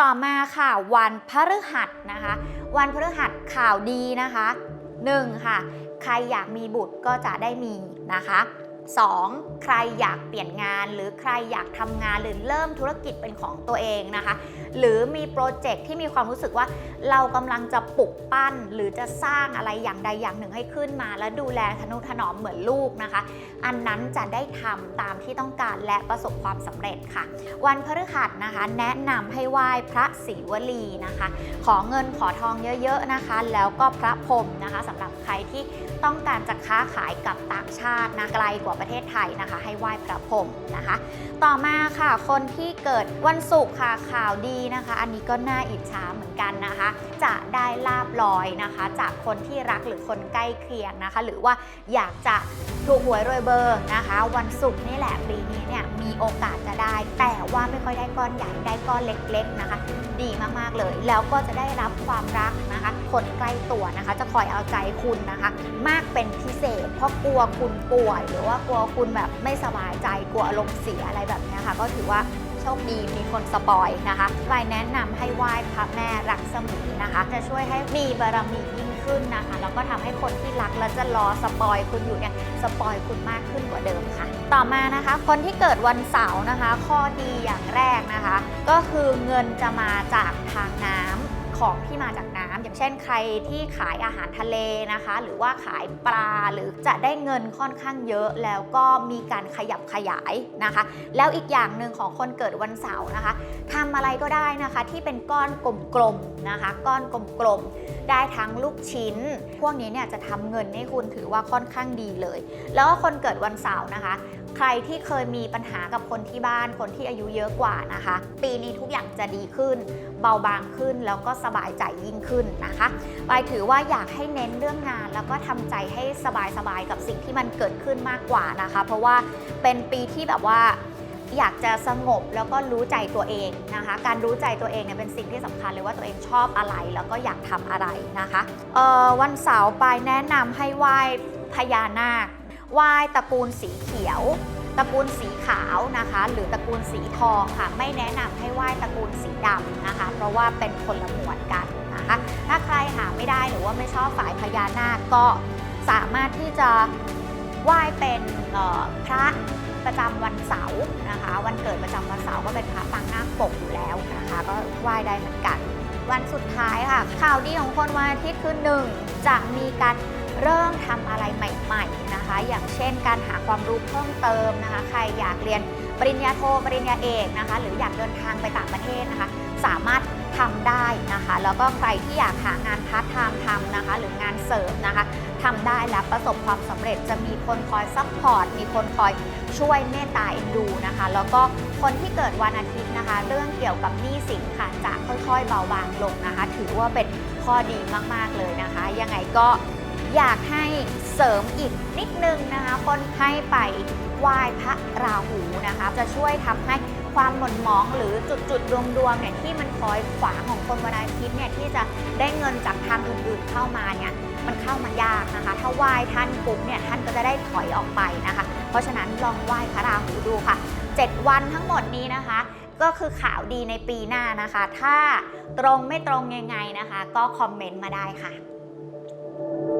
ต่อมาค่ะวันพฤหัสนะคะ วันพฤหัสข่าวดีนะคะหนึ่งค่ะ ใครอยากมีบุตรก็จะได้มีนะคะ 2. ใครอยากเปลี่ยนงาน หรือใครอยากทำงานหรือเริ่มธุรกิจเป็นของตัวเองนะคะ หรือมีโปรเจกต์ที่มีความรู้สึกว่าเรากำลังจะปลุกปั้น หรือจะสร้างอะไรอย่างใดอย่างหนึ่งให้ขึ้นมา และดูแลทนุถนอมเหมือนลูกนะคะ อันนั้นจะได้ทำตามที่ต้องการและประสบความสำเร็จค่ะ วันพฤหัสนะคะ แนะนำให้ไหว้พระศรีวลีนะคะ ขอเงินขอทองเยอะๆนะคะ แล้วก็พระพรมนะคะสำหรับใครที่ต้องการจะค้าขายกับต่างชาตินะไกลกว่าประเทศไทยนะคะ ให้ไหว้พระพรหมนะคะ ต่อมาค่ะคนที่เกิดวันศุกร์ค่ะข่าวดีนะคะ อันนี้ก็น่าอิจฉาเหมือนกันนะคะ จะได้ลาบลอยนะคะ จากคนที่รักหรือคนใกล้เคียงนะคะ หรือว่าอยากจะถูกหวยรวยเบอร์นะคะ วันศุกร์นี่แหละปีนี้เนี่ยมีโอกาสจะได้ แต่ว่าไม่ค่อยได้ก้อนใหญ่ได้ก้อนเล็กๆนะคะ ดีมากๆเลย แล้วก็จะได้รับความรักนะคะ คนใกล้ตัวนะคะ จะคอยเอาใจคุณนะคะ มากเป็นพิเศษ เพราะกลัวคุณป่วยหรือว่ากลัวคุณแบบไม่สบายใจกลัวอารมณ์เสียอะไรแบบนี้ค่ะ ก็ถือว่าโชคดีมีคนสปอยนะคะไปแนะนำให้ไหว้พระแม่รักษมีนะคะ จะช่วยให้มีบารมียิ่งขึ้นนะคะ แล้วก็ทำให้คนที่รักแล้วจะรอสปอยคุณอยู่เนี่ยสปอยคุณมากขึ้นกว่าเดิมค่ะ ต่อมานะคะ คนที่เกิดวันเสาร์นะคะ ข้อดีอย่างแรกนะคะ ก็คือเงินจะมาจากทางน้ำของที่มาจาก อย่างเช่นใครที่ขายอาหารทะเลนะคะ หรือว่าขายปลาหรือจะได้เงินค่อนข้างเยอะแล้วก็มีการขยับขยายนะคะ แล้วอีกอย่างหนึ่งของคนเกิดวันเสาร์นะคะทำอะไรก็ได้นะคะที่เป็นก้อนกลมๆนะคะ ก้อนกลมๆได้ทั้งลูกชิ้น พวกนี้เนี่ยจะทำเงินให้คุณถือว่าค่อนข้างดีเลย แล้วก็คนเกิดวันเสาร์นะคะ ใครที่เคยมีปัญหากับคนที่บ้านคนที่อายุเยอะกว่านะคะ ปีนี้ทุกอย่างจะดีขึ้น เบาบางขึ้นแล้วก็สบายใจยิ่งขึ้นนะคะปายถือว่าอยากให้เน้นเรื่องงาน แล้วก็ทำใจให้สบายๆกับสิ่งที่มันเกิดขึ้นมากกว่านะคะ เพราะว่าเป็นปีที่แบบว่าอยากจะสงบแล้วก็รู้ใจตัวเองนะคะ การรู้ใจตัวเองเนี่ยเป็นสิ่งที่สำคัญเลยว่าตัวเองชอบอะไรแล้วก็อยากทำอะไรนะคะวันเสาร์ปายแนะนำให้ไหว้พญานาค ไหว้ตระกูลสีเขียวตระกูลสีขาวนะคะ หรือตระกูลสีทองค่ะ ไม่แนะนำให้ไหว้ตระกูลสีดำนะคะ เพราะว่าเป็นคนละหมวดกันนะคะ ถ้าใครหาไม่ได้หรือว่าไม่ชอบฝ่ายพญานาคก็สามารถที่จะไหว้เป็นพระประจำวันเสาร์นะคะ วันเกิดประจำวันเสาร์ก็เป็นพระปางนาคปกอยู่แล้วนะคะ ก็ไหว้ได้เหมือนกัน วันสุดท้ายค่ะ ข่าวดีของคนวันอาทิตย์คือหนึ่งจะมีการ เริ่มทำอะไรใหม่ๆนะคะ อย่างเช่น การหาความรู้เพิ่มเติมนะคะ ใครอยากเรียนปริญญาโทปริญญาเอกนะคะ หรืออยากเดินทางไปต่างประเทศนะคะ สามารถทำได้นะคะ แล้วก็ใครที่อยากหางานพาร์ทไทม์ทำนะคะ หรืองานเสริมนะคะทำได้และประสบความสำเร็จจะมีคนคอยซัพพอร์ต มีคนคอยช่วยเมตตาเอ็นดูนะคะ แล้วก็คนที่เกิดวันอาทิตย์นะคะ เรื่องเกี่ยวกับหนี้สินค่ะจะค่อยๆเบาบางลงนะคะ ถือว่าเป็นข้อดีมากๆเลยนะคะ ยังไงก็ อยากให้เสริมอีกนิดนึงนะคะคนให้ไปไหว้พระราหูนะคะ จะช่วยทำให้ความหม่นหมองหรือจุดๆดวงดวงๆเนี่ยที่มันคอยขวางของคนวันอาทิตย์เนี่ยที่จะได้เงินจากทางอื่นๆเข้ามาเนี่ยมันเข้ามายากนะคะ ถ้าไหว้ท่านปุ๊บเนี่ยท่านก็จะได้ถอยออกไปนะคะ เพราะฉะนั้นลองไหว้พระราหูดูค่ะ 7 วันทั้งหมดนี้นะคะ ก็คือข่าวดีในปีหน้านะคะ ถ้าตรงไม่ตรงยังไงนะคะ ก็คอมเมนต์มาได้ค่ะ